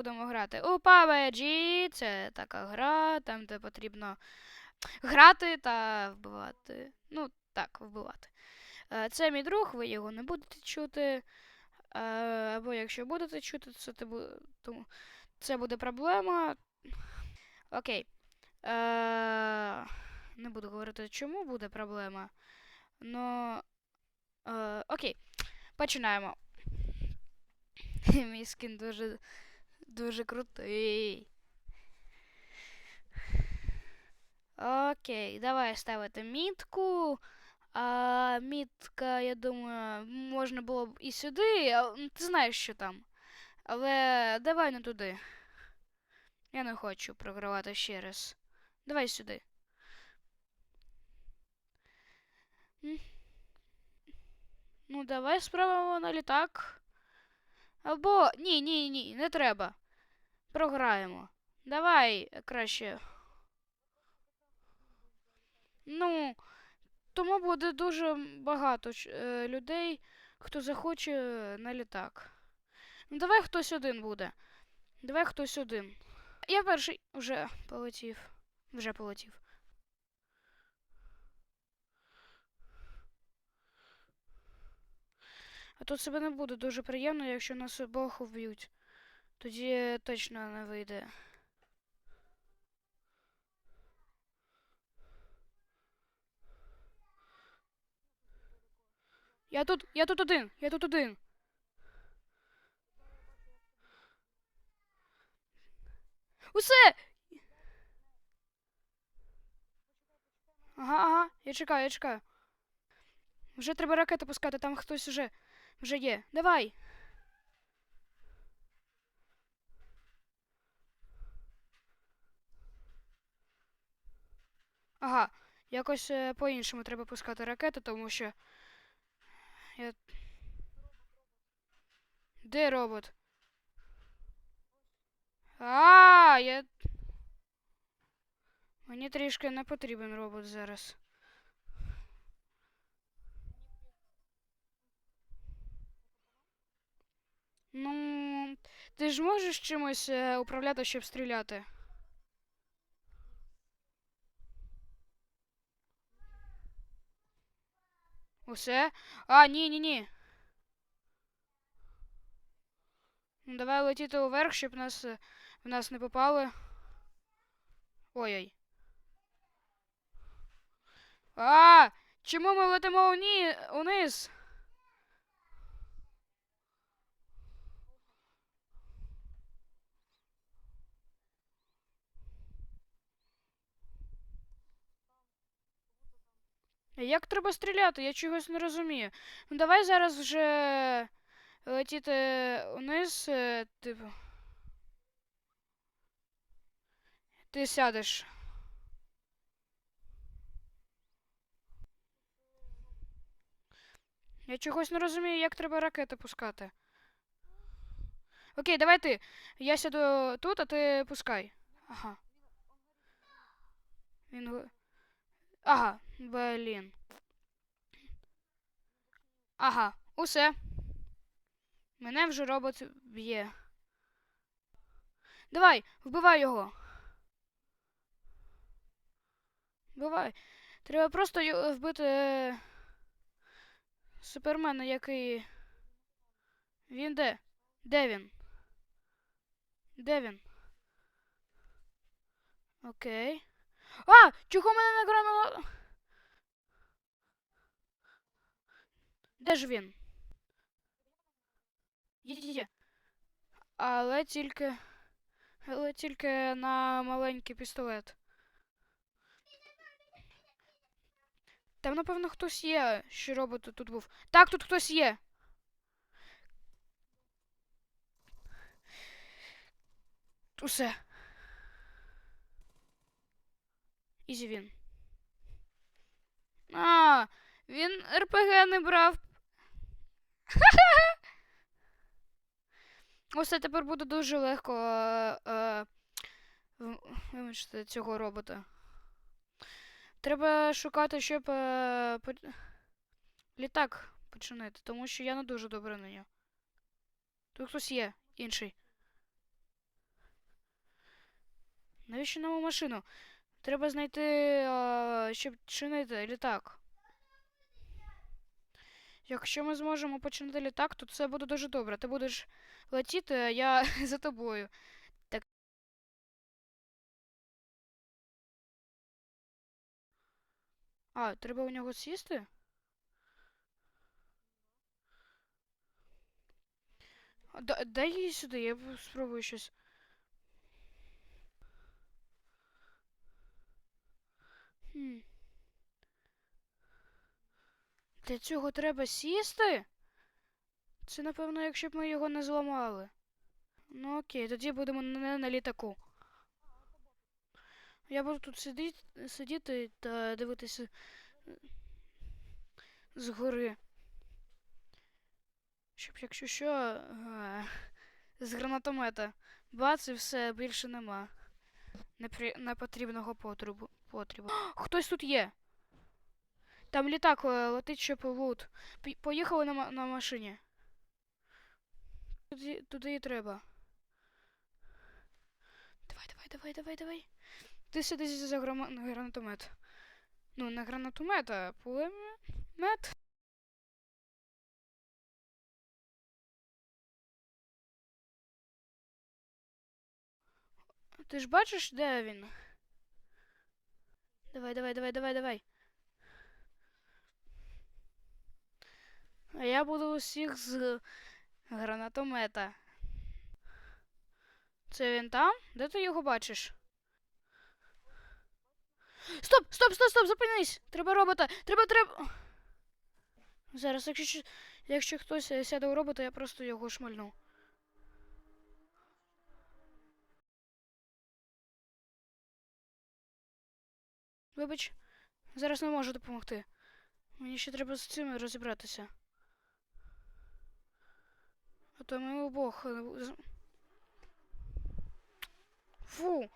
будемо грати у PUBG. Це така гра, там де потрібно грати та вбивати. Ну, так, вбивати. Е, Це мій друг, ви його не будете чути. Е, Або якщо будете чути, це, тому це буде проблема. Окей. Е, Не буду говорити, чому буде проблема. Но. Окей. Починаємо. Мій скін дуже дуже крутий. Окей, давай ставити мітку. А мітка, я думаю, можна було б і сюди, а, ти знаєш, що там. Але давай не туди. Я не хочу програвати ще раз. Давай сюди. Ну, давай спробуємо на літак. Або. Ні, ні, ні, не треба. Програємо. Давай краще. Ну, тому буде дуже багато е, людей, хто захоче на літак. Ну, давай хтось один буде. Давай хтось один. Я перший вже полетів. Вже полетів. А тут себе не буде дуже приємно, якщо нас обох вб'ють. Тоді точно не вийде. Я тут, я тут один, я тут один. Усе! Ага, ага, я чекаю, я чекаю. Вже треба ракети пускати, там хтось уже вже є. Давай. Ага, якось е, по-іншому треба пускати ракети, тому що. Я... Де робот? А, я. Мені трішки не потрібен робот зараз. Ну, ти ж можеш чимось е, управляти, щоб стріляти? Усе? А, ні, ні, ні. Давай летіти уверх, щоб нас, е, в нас не попали. Ой-ой. А! Чому ми летимо уні... униз? Як треба стріляти? Я чогось не розумію. Ну давай зараз вже летіти униз, е, типу. Ти сядеш. Я чогось не розумію, як треба ракети пускати. Окей, давай ти. Я сяду тут, а ти пускай. Ага. Він. Ага, блін. Ага, усе. Мене вже робот б'є. Давай, вбивай його. Вбивай. Треба просто вбити е, супермена, який. Він де? Де він? Де він? Окей. А! Чого мене не гранало? Де ж він? Є, є, є. Але тільки. Але тільки на маленький пістолет. Там, напевно, хтось є, що робот тут був. Так, тут хтось є. Усе. Ізі він. А, він РПГ не брав. Оце тепер буде дуже легко е, е, вимучити цього робота. Треба шукати, щоб е, по- літак починити, тому що я не дуже добре на нього. Тут хтось є, інший. Навіщо нам машину? Треба знайти, а, щоб чинити літак. Якщо ми зможемо починати літак, то це буде дуже добре. Ти будеш летіти, а я за тобою. Так. А, треба у нього сісти? Дай її сюди, я спробую щось. Для цього треба сісти? Це, напевно, якщо б ми його не зламали. Ну окей, тоді будемо не на літаку. Я буду тут сидіти, сидіти та дивитися е, згори. Щоб якщо що, е, з гранатомета. Бац і все, більше нема. Непри... Непотрібного потребу. потрібу. Хтось тут є. Там літак е, летить, щоб лут. Поїхали на, на машині. Туди, туди і треба. Давай, давай, давай, давай, давай. Ти сиди за на гранатомет. Ну, не гранатомет, а пулемет. Ти ж бачиш, де він? Давай, давай, давай, давай, давай. А я буду усіх з гранатомета. Це він там? Де ти його бачиш? Стоп, стоп, стоп, стоп, зупинись! Треба робота! Треба, треба. Зараз, якщо, якщо хтось е, сяде у робота, я просто його шмальну. Вибач, зараз не можу допомогти. Мені ще треба з цим розібратися. А то ми обох. е, Фу.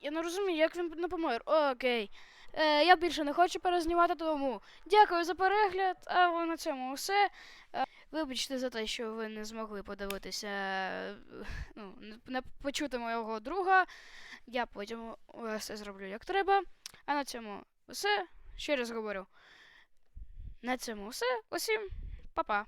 Я не розумію, як він не помер. Окей. Е, я більше не хочу перезнімати, тому дякую за перегляд. А на цьому все. Е, вибачте за те, що ви не змогли подивитися, ну, не- почути моєго друга. Я потім все зроблю як треба. А на цьому все. Ще раз говорю. На цьому все. Усім па-па.